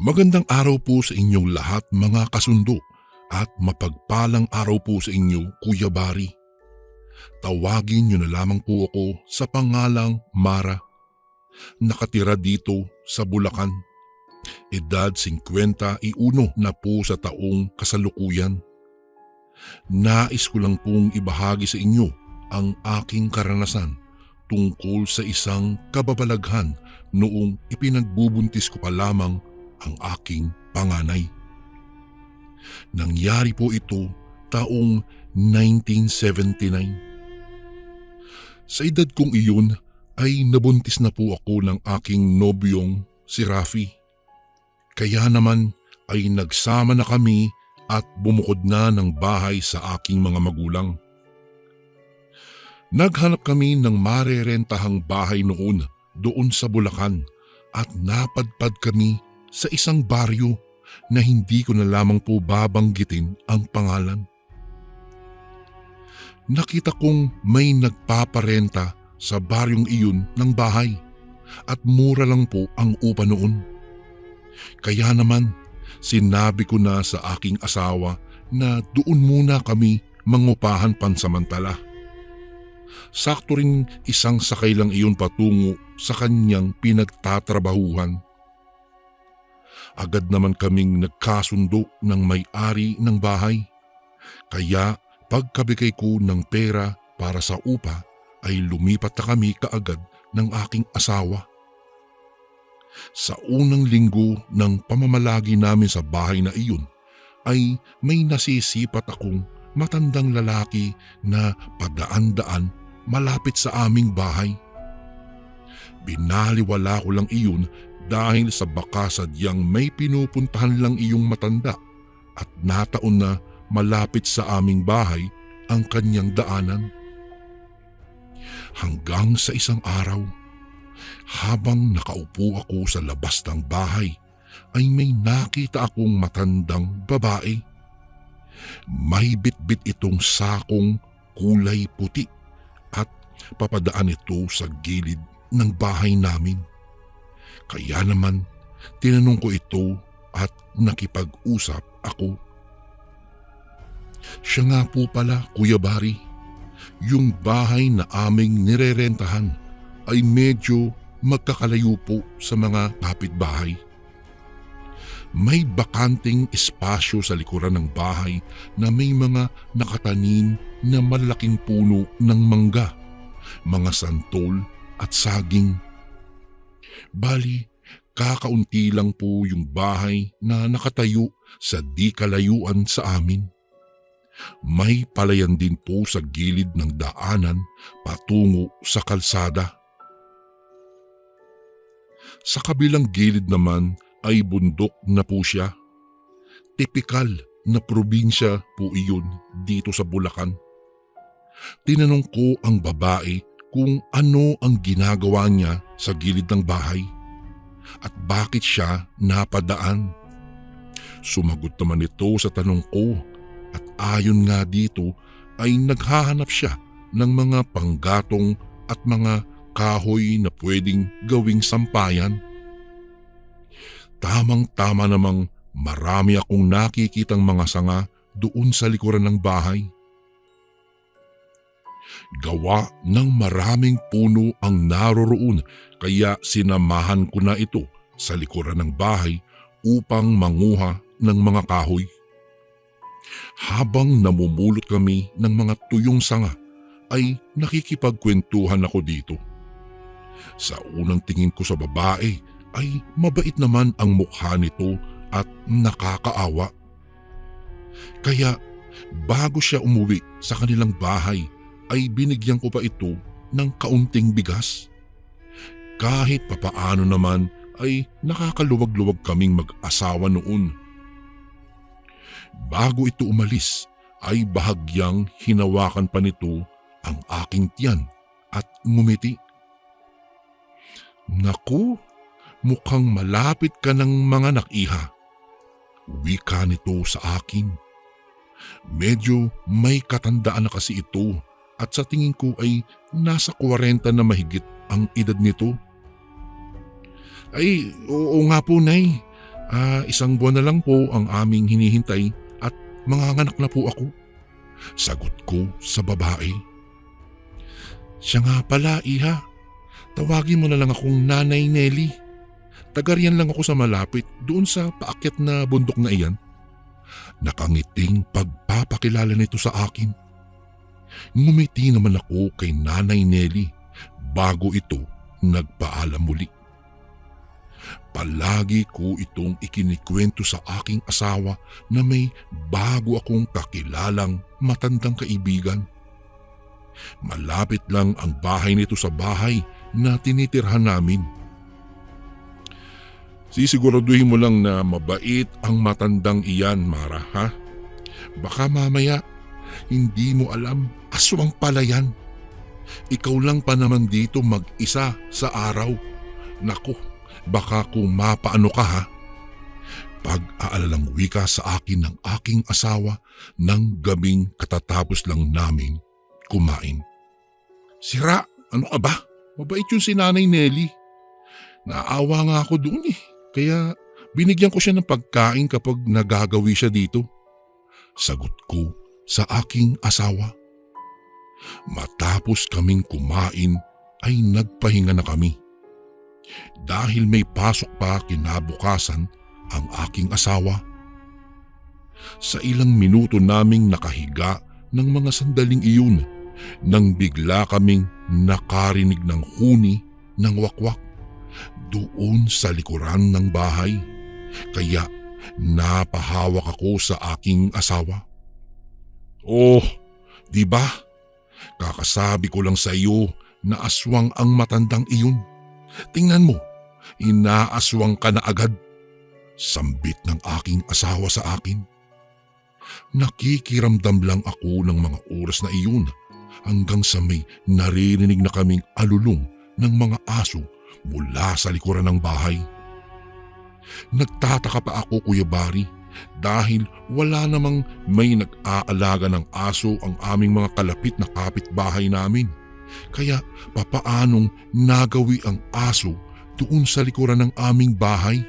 Magandang araw po sa inyong lahat mga kasundo at mapagpalang araw po sa inyo Kuya Bari. Tawagin niyo na lamang po ako sa pangalang Mara. Nakatira dito sa Bulacan. Edad 51 na po sa taong kasalukuyan. Nais ko lang pong ibahagi sa inyo ang aking karanasan tungkol sa isang kababalaghan noong ipinagbubuntis ko pa lamang ang aking panganay. Nangyari po ito taong 1979. Sa edad kong iyon ay nabuntis na po ako ng aking nobyong si Rafi. Kaya naman ay nagsama na kami at bumukod na ng bahay sa aking mga magulang. Naghanap kami ng marerentahang bahay noon doon sa Bulacan at napadpad kami sa isang baryo na hindi ko na lamang po babanggitin ang pangalan. Nakita kong may nagpaparenta sa baryong iyon ng bahay at mura lang po ang upa noon. Kaya naman sinabi ko na sa aking asawa na doon muna kami mangupahan pansamantala. Sakto rin isang sakay lang iyon patungo sa kanyang pinagtatrabahuhan agad naman kaming nagkasundo ng may-ari ng bahay. Kaya pagkabigay ko ng pera para sa upa ay lumipat na kami kaagad ng aking asawa. Sa unang linggo ng pamamalagi namin sa bahay na iyon ay may nasisipat akong matandang lalaki na padaan-daan malapit sa aming bahay. Binaliwala ko lang iyon dahil sa baka sadyang may pinupuntahan lang iyong matanda at nataon na malapit sa aming bahay ang kanyang daanan. Hanggang sa isang araw, habang nakaupo ako sa labas ng bahay, ay may nakita akong matandang babae. May bitbit itong sakong kulay puti at papadaan ito sa gilid ng bahay namin. Kaya naman, tinanong ko ito at nakipag-usap ako. Siya nga po pala, Kuya Bari. Yung bahay na aming nirerentahan ay medyo magkakalayo po sa mga kapitbahay. May bakanting espasyo sa likuran ng bahay na may mga nakatanim na malaking puno ng mangga, mga santol at saging Bali, kakaunti lang po yung bahay na nakatayo sa di kalayuan sa amin. May palayan din po sa gilid ng daanan patungo sa kalsada. Sa kabilang gilid naman ay bundok na po siya. Tipikal na probinsya po iyon dito sa Bulacan. Tinanong ko ang babae kung ano ang ginagawa niya sa gilid ng bahay at bakit siya napadaan. Sumagot naman ito sa tanong ko at ayon nga dito ay naghahanap siya ng mga panggatong at mga kahoy na pwedeng gawing sampayan. Tamang-tama namang marami akong nakikitang mga sanga doon sa likuran ng bahay Gawa ng maraming puno ang naroroon kaya sinamahan ko na ito sa likuran ng bahay upang manguha ng mga kahoy. Habang namumulot kami ng mga tuyong sanga ay nakikipagkwentuhan ako dito. Sa unang tingin ko sa babae ay mabait naman ang mukha nito at nakakaawa. Kaya bago siya umuwi sa kanilang bahay ay binigyan ko pa ito ng kaunting bigas. Kahit papaano naman ay nakakaluwag-luwag kaming mag-asawa noon. Bago ito umalis ay bahagyang hinawakan pa nito ang aking tiyan at ngumiti. Naku, mukhang malapit ka ng mga nakiha. Wika nito sa akin. Medyo may katandaan na kasi ito at sa tingin ko ay nasa 40 na mahigit ang edad nito. Ay, oo nga po, Nay. Ah, isang buwan na lang po ang aming hinihintay at manganganak na po ako. Sagot ko sa babae. Siya nga pala, iha. Tawagin mo na lang akong Nanay Nelly. Tagaryan lang ako sa malapit doon sa paakyat na bundok na iyan. Nakangiting pagpapakilala nito sa akin. Ngumiti naman ako kay Nanay Nelly bago ito nagpaalam muli. Palagi ko itong ikinikwento sa aking asawa na may bago akong kakilalang matandang kaibigan. Malapit lang ang bahay nito sa bahay na tinitirhan namin. Sisiguraduhin mo lang na mabait ang matandang iyan, Mara, ha? Baka mamaya, hindi mo alam, aswang pala yan. Ikaw lang pa naman dito mag-isa sa araw. Naku, baka kung mapaano ka ha. Pag-aalalang wika sa akin ng aking asawa ng gabing katatapos lang namin kumain. Sira, ano ka ba? Mabait yung si Nanay Nelly. Naawa nga ako doon eh. Kaya binigyan ko siya ng pagkain kapag nagagawi siya dito. Sagot ko sa aking asawa. Matapos kaming kumain ay nagpahinga na kami. Dahil may pasok pa kinabukasan ang aking asawa. Sa ilang minuto naming nakahiga ng mga sandaling iyon nang bigla kaming nakarinig ng huni ng wakwak doon sa likuran ng bahay. Kaya napahawak ako sa aking asawa. Oh, di ba? Kakasabi ko lang sa iyo na aswang ang matandang iyon. Tingnan mo, inaaswang ka na agad. Sambit ng aking asawa sa akin. Nakikiramdam lang ako ng mga oras na iyon hanggang sa may naririnig na kaming alulong ng mga aso mula sa likuran ng bahay. Nagtataka pa ako Kuya Bari dahil wala namang may nag-aalaga ng aso ang aming mga kalapit na kapitbahay namin. Kaya papaanong nagawi ang aso doon sa likuran ng aming bahay?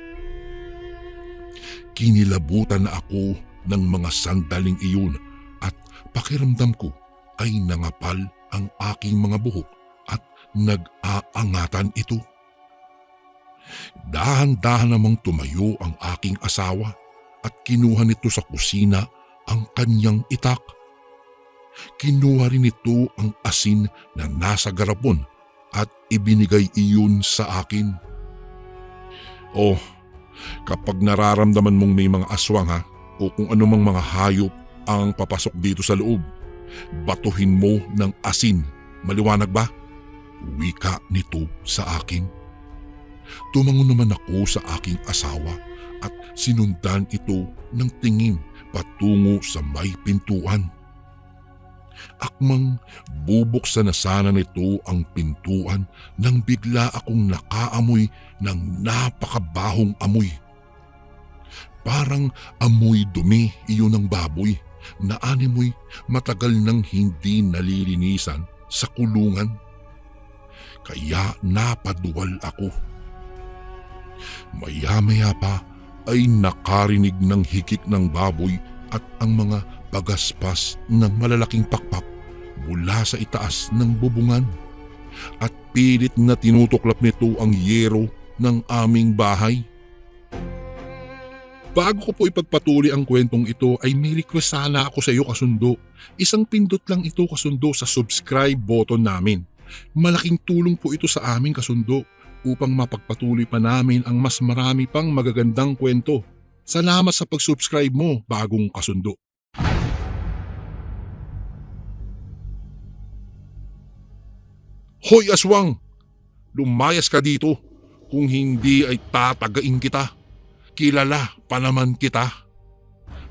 Kinilabutan na ako ng mga sandaling iyon at pakiramdam ko ay nangapal ang aking mga buhok at nag-aangatan ito. Dahan-dahan namang tumayo ang aking asawa at kinuha nito sa kusina ang kanyang itak. Kinuha rin ito ang asin na nasa garapon at ibinigay iyon sa akin. Oh, kapag nararamdaman mong may mga aswang ha o kung anumang mga hayop ang papasok dito sa loob, batuhin mo ng asin. Maliwanag ba? Wika nito sa akin. Tumango naman ako sa aking asawa at sinundan ito ng tingin patungo sa may pintuan. Akmang bubuksan na sana nito ang pintuan nang bigla akong nakaamoy ng napakabahong amoy. Parang amoy dumi iyon ng baboy na animoy matagal nang hindi nalilinisan sa kulungan. Kaya napaduwal ako. Maya-maya pa ay nakarinig ng hikik ng baboy at ang mga pagaspas ng malalaking pakpak mula sa itaas ng bubungan at pilit na tinutuklap nito ang yero ng aming bahay. Bago ko po ipagpatuloy ang kwentong ito ay may request sana ako sa iyo kasundo. Isang pindot lang ito kasundo sa subscribe button namin. Malaking tulong po ito sa aming kasundo upang mapagpatuloy pa namin ang mas marami pang magagandang kwento. Salamat sa pag-subscribe mo bagong kasundo. Hoy aswang! Lumayas ka dito. Kung hindi ay tatagain kita. Kilala pa naman kita.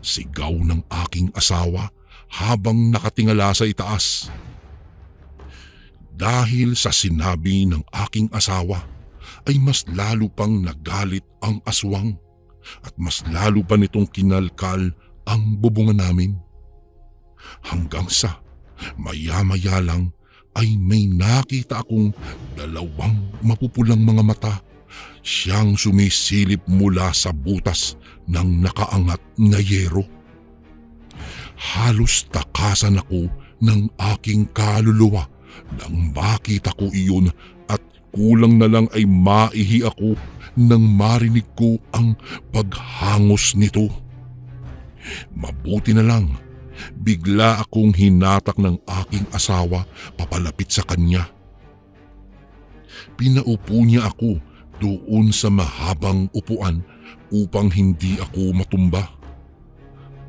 Sigaw ng aking asawa habang nakatingala sa itaas. Dahil sa sinabi ng aking asawa, ay mas lalo pang nagalit ang aswang at mas lalo pa nitong kinalkal ang bubungan namin. Hanggang sa maya-maya lang ay may nakita akong dalawang mapupulang mga mata Siyang sumisilip mula sa butas ng nakaangat na yero. Halos takasan ako ng aking kaluluwa nang makita ko iyon kulang na lang ay maihi ako nang marinig ko ang paghangos nito. Mabuti na lang, bigla akong hinatak ng aking asawa papalapit sa kanya. Pinaupo niya ako doon sa mahabang upuan upang hindi ako matumba.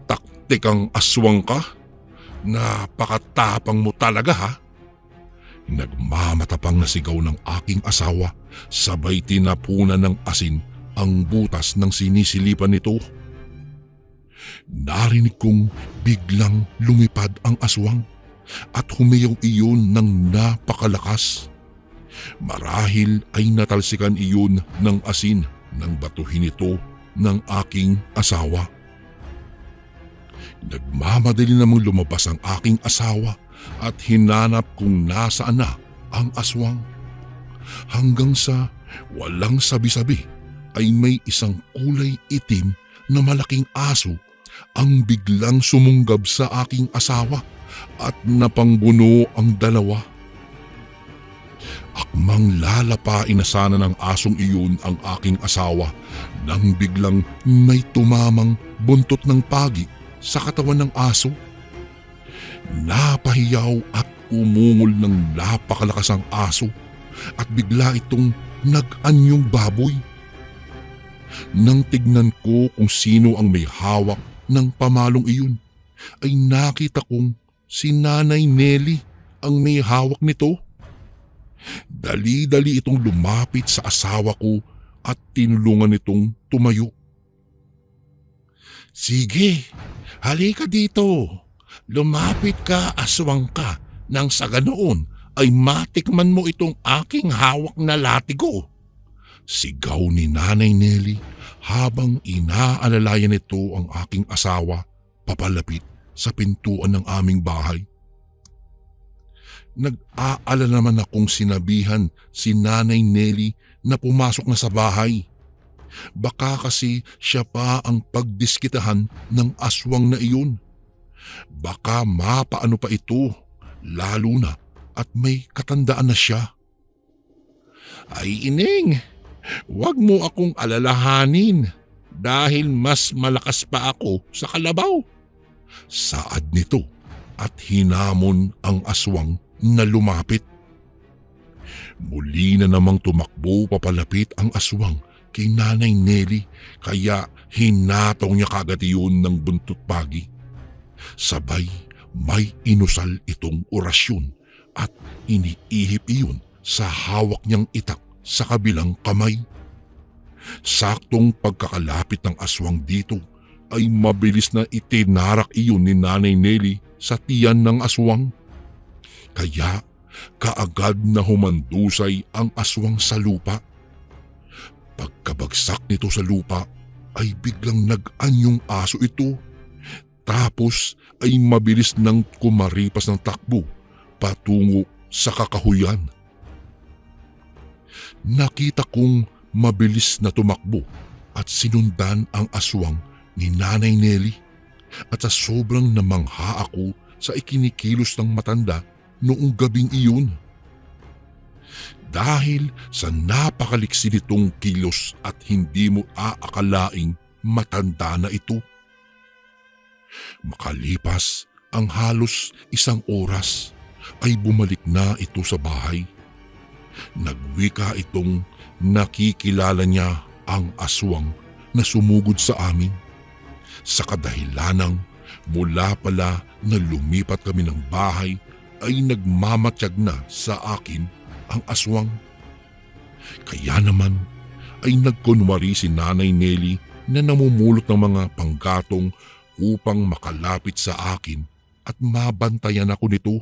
Taktik ang aswang ka? Napakatapang mo talaga ha? Nagmamatapang na sigaw ng aking asawa sabay tinapunan ng asin ang butas ng sinisilipan nito. Narinig kong biglang lumipad ang aswang at humiyaw iyon ng napakalakas. Marahil ay natalsikan iyon ng asin ng batuhin ito ng aking asawa. Nagmamadali namang lumabas ang aking asawa at hinanap kung nasaan na ang aswang. Hanggang sa walang sabi-sabi ay may isang kulay itim na malaking aso ang biglang sumunggab sa aking asawa at napangbuno ang dalawa. Akmang lalapain na sana ng asong iyon ang aking asawa nang biglang may tumamang buntot ng pagi sa katawan ng aso. Napahiyaw at umungol ng napakalakas ang aso at bigla itong nag-anyong baboy. Nang tignan ko kung sino ang may hawak ng pamalong iyon, ay nakita kong si Nanay Nelly ang may hawak nito. Dali-dali itong lumapit sa asawa ko at tinulungan itong tumayo. Sige, halika dito. Lumapit ka, aswang ka, nang sa ganoon ay matikman mo itong aking hawak na latigo. Sigaw ni Nanay Nelly habang inaalalayan nito ang aking asawa papalapit sa pintuan ng aming bahay. Nag-aala naman akong sinabihan si Nanay Nelly na pumasok na sa bahay. Baka kasi siya pa ang pagdiskitahan ng aswang na iyon. Baka mapaano pa ito, lalo na at may katandaan na siya. Ay ining, wag mo akong alalahanin dahil mas malakas pa ako sa kalabaw. Saad nito at hinamon ang aswang na lumapit. Muli na namang tumakbo papalapit ang aswang kay Nanay Nelly kaya hinataw niya kagad iyon ng buntot pagi. Sabay may inusal itong orasyon at iniihip iyon sa hawak niyang itak sa kabilang kamay. Saktong pagkakalapit ng aswang dito ay mabilis na itinarak iyon ni Nanay Nelly sa tiyan ng aswang. Kaya kaagad na humandusay ang aswang sa lupa. Pagkabagsak nito sa lupa ay biglang nag-anyong aso ito. Tapos ay mabilis nang kumaripas ng takbo patungo sa kakahuyan. Nakita kong mabilis na tumakbo at sinundan ang aswang ni Nanay Nelly at sa sobrang namangha ako sa ikinikilos ng matanda noong gabing iyon. Dahil sa napakaliksi nitong kilos at hindi mo aakalaing matanda na ito. Makalipas ang halos isang oras ay bumalik na ito sa bahay. Nagwika itong nakikilala niya ang aswang na sumugod sa amin. Sa kadahilanang mula pala na lumipat kami ng bahay ay nagmamatyag na sa akin ang aswang. Kaya naman ay nagkunwari si Nanay Nelly na namumulot ng mga panggatong upang makalapit sa akin at mabantayan ako nito.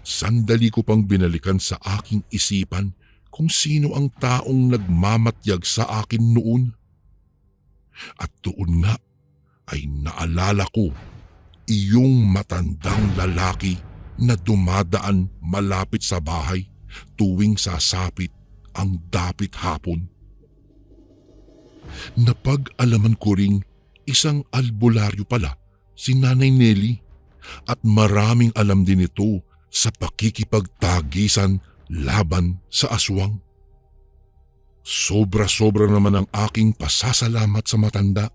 Sandali ko pang binalikan sa aking isipan kung sino ang taong nagmamatyag sa akin noon. At doon nga ay naalala ko iyong matandang lalaki na dumadaan malapit sa bahay tuwing sasapit ang dapit hapon. Napag-alaman ko ring isang albularyo pala si Nanay Nelly at maraming alam din ito sa pakikipagtagisan laban sa aswang. Sobra-sobra naman ang aking pasasalamat sa matanda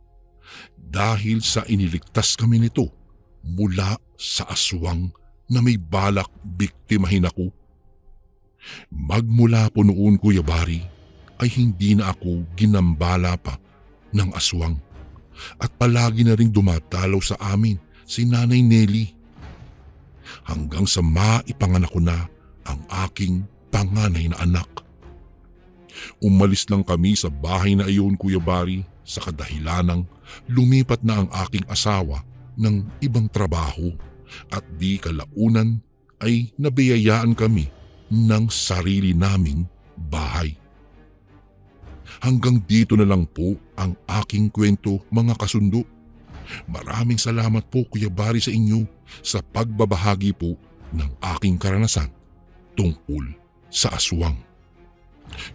dahil sa iniligtas kami nito mula sa aswang na may balak biktimahin ako. Magmula po noon Kuya Bari ay hindi na ako ginambala pa ng aswang at palagi na ring dumatalaw sa amin si Nanay Nelly hanggang sa maipanganak ko na ang aking panganay na anak. Umalis lang kami sa bahay na iyon Kuya Bari sa kadahilanang lumipat na ang aking asawa ng ibang trabaho at di kalaunan ay nabiyayaan kami ng sarili naming bahay. Hanggang dito na lang po ang aking kwento mga kasundo. Maraming salamat po Kuya Bari sa inyo sa pagbabahagi po ng aking karanasan tungkol sa aswang.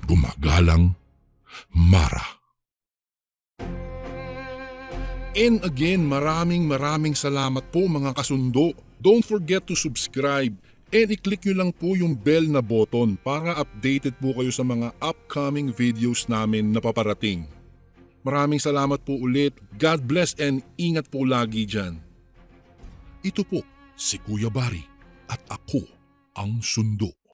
Gumagalang Mara. And again, maraming maraming salamat po mga kasundo. Don't forget to subscribe and i-click nyo lang po yung bell na button para updated po kayo sa mga upcoming videos namin na paparating. Maraming salamat po ulit. God bless and ingat po lagi dyan. Ito po si Kuya Bari at ako ang sundo.